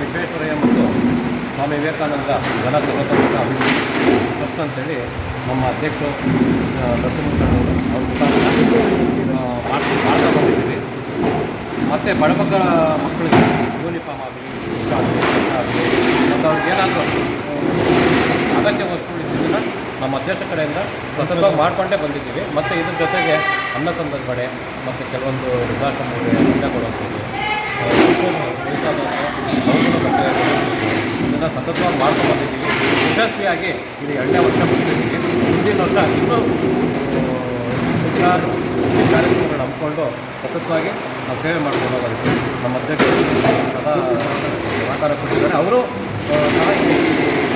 ವಿಶ್ವೇಶ್ವರಯ್ಯ ಮತ್ತು ಸ್ವಾಮಿ ವಿವೇಕಾನಂದ ಜನ ಸರ್ವತೋಮುಖ ಅಭಿವೃದ್ಧಿ ಟ್ರಸ್ಟ್ ಅಂತೇಳಿ ನಮ್ಮ ಅಧ್ಯಕ್ಷರು ನರಸಿಂಹಣ್ಣವರು ಅವ್ರ ಮುಖಾಂತರ ಮಾಡ್ತಾ ಮಾಡ್ತಾ ಬಂದಿದ್ದೀವಿ ಮತ್ತು ಬಡಮಕ್ಕಳ ಮಕ್ಕಳಿಗೆ ಯೂನಿಫಾರ್ಮ್ ಆಗಲಿ ಊಟ ಆಗಲಿ ಆಗಲಿ ಮತ್ತು ಅವ್ರಿಗೆ ಏನಾದರೂ ಅಗತ್ಯ ವಸ್ತುಗಳಿದ್ದನ್ನು ನಮ್ಮ ಅಧ್ಯಕ್ಷ ಕಡೆಯಿಂದ ಸತತವಾಗಿ ಮಾಡಿಕೊಂಡೇ ಬಂದಿದ್ದೀವಿ. ಮತ್ತು ಇದ್ರ ಜೊತೆಗೆ ಅನ್ನ ಸಂದರ್ಭ ಮತ್ತು ಕೆಲವೊಂದು ವೃದ್ಧಾಶ್ರಮಗಳಿಗೆ ಅನ್ನ ಕೊಡುವಂಥದ್ದು ಸತತವಾಗಿ ಮಾಡ್ಕೊಂಡು ಯಶಸ್ವಿಯಾಗಿ ಇದು ಎರಡನೇ ವರ್ಷ ಮುಗಿದಿದ್ದೀವಿ. ಮುಂದಿನ ವರ್ಷ ಇನ್ನೂ ಹೆಚ್ಚಿನ ಕಾರ್ಯಕ್ರಮಗಳನ್ನ ಹಮ್ಮಿಕೊಂಡು ಸತತವಾಗಿ ನಾವು ಸೇವೆ ಮಾಡ್ಕೊಂಡು ಹೋಗೋದಕ್ಕೆ ನಮ್ಮ ಅಧ್ಯಕ್ಷರು ಸದಾ ಸಹಕಾರ ಕೊಟ್ಟಿದ್ದಾರೆ. ಅವರು ಸಹ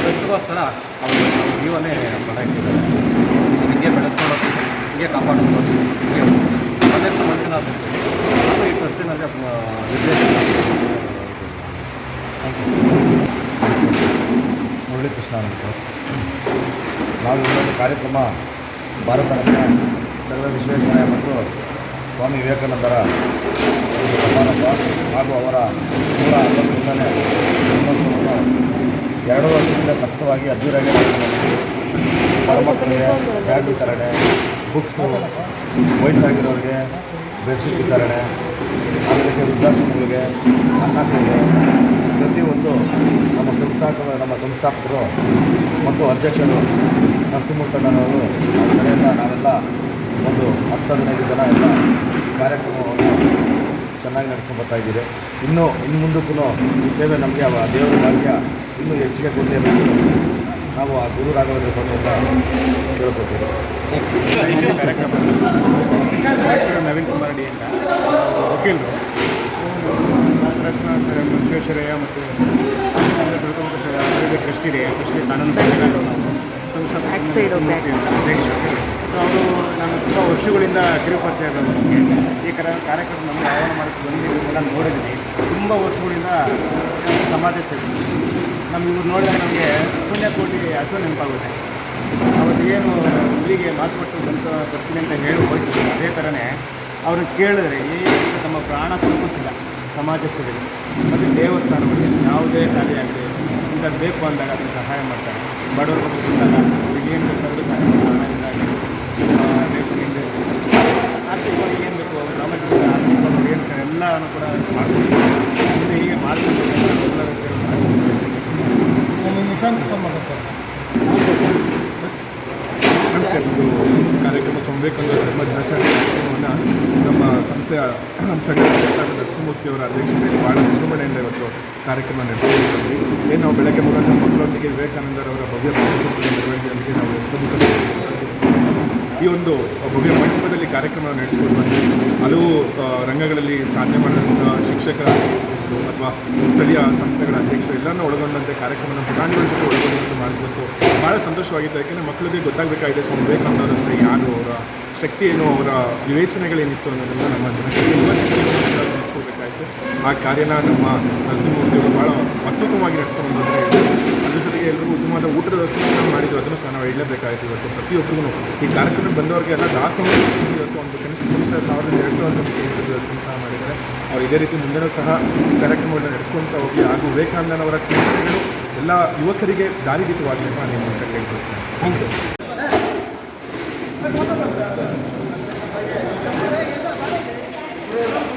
ಟ್ರಸ್ಟ್ಗೋಸ್ಕರ ಅವರು ಜೀವನೇ ಇಟ್ಟಿದ್ದಾರೆ ಹಿಂಗೆ ಬೆಳೆಸ್ಕೊಂಡು ಹಿಂಗೆ ಕಾಪಾಡ್ಕೊಂಡು ಹಿಂಗೆ ಇರ್ತೀವಿ ನಾನು ಈ ಟ್ರಸ್ಟಿನಲ್ಲಿ ನಿರ್ದೇಶಕ ಮುರಳಿ ಕೃಷ್ಣ ಅಂತ ನಾವು ಇನ್ನೊಂದು ಕಾರ್ಯಕ್ರಮ ಭಾರತ ರತ್ನ ಸರ್ವ ವಿಶ್ವೇಶ್ವರಯ್ಯ ಮತ್ತು ಸ್ವಾಮಿ ವಿವೇಕಾನಂದರ ಸಮಾರಂಭ ಹಾಗೂ ಅವರ ನೂರ ಜನ್ಮೋತ್ಸವವನ್ನು ಎರಡು ವರ್ಷದಿಂದ ಸತತವಾಗಿ ಅದ್ದೂರಾಗಿ. ಬಡಮಕ್ಕಳಿಗೆ ಬ್ಯಾಗ್ ವಿತರಣೆ ಬುಕ್ಸು ವಯಸ್ಸಾಗಿರೋರಿಗೆ ಬೆಡ್ಶೀಟ್ ವಿತರಣೆ ಅದಕ್ಕೆ ವೃದ್ಧಾಶ್ರಮಗಳಿಗೆ ಅನ್ನ ಸೇವೆ ಪ್ರತಿಯೊಂದು ಸಂಸ್ಥಾಪಕರು ಮತ್ತು ಅಧ್ಯಕ್ಷರು ನರಸಿಂಹಣ್ಣನವರು ನಮ್ಮ ಕಡೆಯಿಂದ ನಾವೆಲ್ಲ ಒಂದು ಹತ್ತು ಹದಿನೈದು ಜನ ಎಲ್ಲ ಕಾರ್ಯಕ್ರಮವನ್ನು ಚೆನ್ನಾಗಿ ನಡೆಸ್ಕೊಂಡು ಬರ್ತಾ ಇದ್ದೀರಿ. ಇನ್ನೂ ಇನ್ನು ಮುಂದಕ್ಕೂ ಈ ಸೇವೆ ನಮಗೆ ಅವ ದೇವರ ಭಾಗ್ಯ ಇನ್ನೂ ಹೆಚ್ಚಿಗೆ ಕೊಡಲಿ ಅನ್ನೋದು ನಾವು ಆ ಗುರು ರಾಘವೇಂದ್ರ ಸ್ವಾಮಿಯಿಂದ ಕೇಳ್ಕೊತೀವಿ ನವೀನ್ ಕುಮಾರ್ ಡಿ ಅಂತ. ವಕೀಲರು. ಮತ್ತು ಕಾನೂನು back. ಅಧ್ಯಕ್ಷರು ಸೊ ಅವರು ನಾನು ತುಂಬ ವರ್ಷಗಳಿಂದ ಕಿರುಪರಿಚಯ ನಮಗೆ ಈ ಕರ ಕಾರ್ಯಕ್ರಮ ನಮಗೆ ಆಹ್ವಾನ ಮಾಡೋಕ್ಕೆ ಬಂದಿದ್ದೆಲ್ಲ ನೋಡಿದ್ವಿ ತುಂಬ ವರ್ಷಗಳಿಂದ ಸಮಾಜ ಸೇವೆ ನಮ್ಗೆ ಇವ್ರು ನೋಡಿದಾಗ ನಮಗೆ ಪುಣ್ಯಕೋಟಿ ಹಸು ನೆನಪಾಗುತ್ತೆ. ಅವತ್ತು ಏನು ಇಲ್ಲಿಗೆ ಮಾತು ಕೊಟ್ಟು ಬಂತು ಬರ್ತೀನಿ ಅಂತ ಹೇಳಿ ಹೋಗ್ತಿದ್ರು ಅದೇ ಥರನೇ ಅವ್ರನ್ನ ಕೇಳಿದ್ರೆ ಏನು ತಮ್ಮ ಪ್ರಾಣ ತಲುಪಿಸಿಲ್ಲ. ಸಮಾಜ ಸೇವೆಗೆ ಮತ್ತು ದೇವಸ್ಥಾನಗಳಿಗೆ ಯಾವುದೇ ಕಾರ್ಯ ಆಗಲಿ ಇಂಥದ್ದು ಬೇಕು ಅಂದಾಗ ಅದನ್ನು ಸಹಾಯ ಮಾಡ್ತಾರೆ. ಬಡವರು ಬಗ್ಗೆ ಬಂದಾಗ ಅವ್ರಿಗೆ ಏನು ಬೇಕಾದರೂ ಸಹಾಯ ಮಾಡ್ತಾರೆ. ಆರ್ಥಿಕವಾಗಿ ಏನು ಬೇಕು ಸಾಮಾಜಿಕ ಆರ್ಥಿಕವಾಗಿ ಏನು ಎಲ್ಲನೂ ಕೂಡ ಮುಂದೆ ಹೀಗೆ ಮಾಡ್ಕೊಂಡು ಮಾಡ್ತಾರೆ. ನಿಶಾಂತ್ ನಮಸ್ಕಾರ ಇದು ಕಾರ್ಯಕ್ರಮ ವಿವೇಕಾನಂದ ಜನ್ಮ ದಿನಾಚರಣೆ ಸಂಸ್ಥೆಯ ನಮ್ಮ ಸಂಘದ ನರಸಿಂಹಮೂರ್ತಿ ಅವರ ಅಧ್ಯಕ್ಷತೆಯಲ್ಲಿ ಭಾಳ ವಿಜೃಂಭಣೆಯಿಂದ ಇವತ್ತು ಕಾರ್ಯಕ್ರಮ ನಡೆಸಿಕೊಂಡಿದ್ದೀವಿ. ಏನು ನಾವು ಬೆಳಗ್ಗೆ ಮೂಲಕ ಮಕ್ಕಳೊಂದಿಗೆ ವಿವೇಕಾನಂದರವರ ಭವ್ಯ ಭಾವಚಿತ್ರ ಮೆರವಣಿಗೆಯೊಂದಿಗೆ ನಾವು ಈ ಒಂದು ಭವ್ಯ ಮಂಟಪದಲ್ಲಿ ಕಾರ್ಯಕ್ರಮ ನಡೆಸಿಕೊಂಡು ಬಂದು ಹಲವು ರಂಗಗಳಲ್ಲಿ ಸಾಧನೆ ಮಾಡಿದಂಥ ಶಿಕ್ಷಕರಾಗಿರ್ಬೋದು ಅಥವಾ ಸ್ಥಳೀಯ ಸಂಸ್ಥೆಗಳ ಅಧ್ಯಕ್ಷರು ಎಲ್ಲರನ್ನ ಒಳಗೊಂಡಂತೆ ಕಾರ್ಯಕ್ರಮವನ್ನು ಪ್ರಧಾನಿಗಳ ಜೊತೆ ಒಳಗೊಂಡಂತೆ ಮಾಡಿದ್ದು ಭಾಳ ಸಂತೋಷವಾಗಿತ್ತು. ಯಾಕೆಂದರೆ ಮಕ್ಕಳಿಗೆ ಗೊತ್ತಾಗಬೇಕಾಗಿದೆ ಸ್ವಾಮಿ ವಿವೇಕಾನಂದ ಅಂದರೆ ಯಾರು ಅವರ ಶಕ್ತಿ ಏನು ಅವರ ವಿವೇಚನೆಗಳೇನಿತ್ತು ಅನ್ನೋದನ್ನು ನಮ್ಮ ಜನಕ್ಕೆ ತುಂಬ ಶಕ್ತಿಯನ್ನು ತಿಳಿಸ್ಕೊಳ್ಬೇಕಾಯಿತು ಆ ಕಾರ್ಯನ ನಮ್ಮ ನರಸಿಂಹಮೂರ್ತಿಯವರು ಭಾಳ ಅತ್ಯುತ್ತಮವಾಗಿ ನಡೆಸ್ಕೊಂಡು ಬಂದರೆ ಅದ್ರ ಜೊತೆಗೆ ಎಲ್ಲರಿಗೂ ಉತ್ತಮವಾದ ಊಟದ ವ್ಯವಸ್ಥೆ ಮಾಡಿದ್ರು. ಅದನ್ನು ಸಹ ನಾವು ಹೇಳಬೇಕಾಯಿತು ಇವತ್ತು. ಪ್ರತಿಯೊಬ್ಬರಿಗೂ ಈ ಕಾರ್ಯಕ್ರಮಕ್ಕೆ ಬಂದವರಿಗೆಲ್ಲ ದಾಸೋಹ ಇವತ್ತು ಒಂದು ಕನಿಷ್ಠ ಕನಿಷ್ಠ ಸಾವಿರದ ಎರಡು ಸಾವಿರ ಜನಕ್ಕೆ ಊಟದ ವ್ಯವಸ್ಥೆ ಸಹ ಮಾಡಿದ್ದಾರೆ. ಅವ್ರು ಇದೇ ರೀತಿ ಮುಂದಿನ ಸಹ ಕಾರ್ಯಕ್ರಮಗಳನ್ನ ನಡೆಸ್ಕೊಳ್ತಾ ಹೋಗಿ ಹಾಗೂ ವಿವೇಕಾನಂದನವರ ಚಿಂತನೆಗಳು ಎಲ್ಲ ಯುವಕರಿಗೆ ದಾರಿದೀಪವಾಗಲಿ ಅಂತ ನಾನು ಕೇಳ್ಕೊಳ್ತೇನೆ. Thank you Thank you.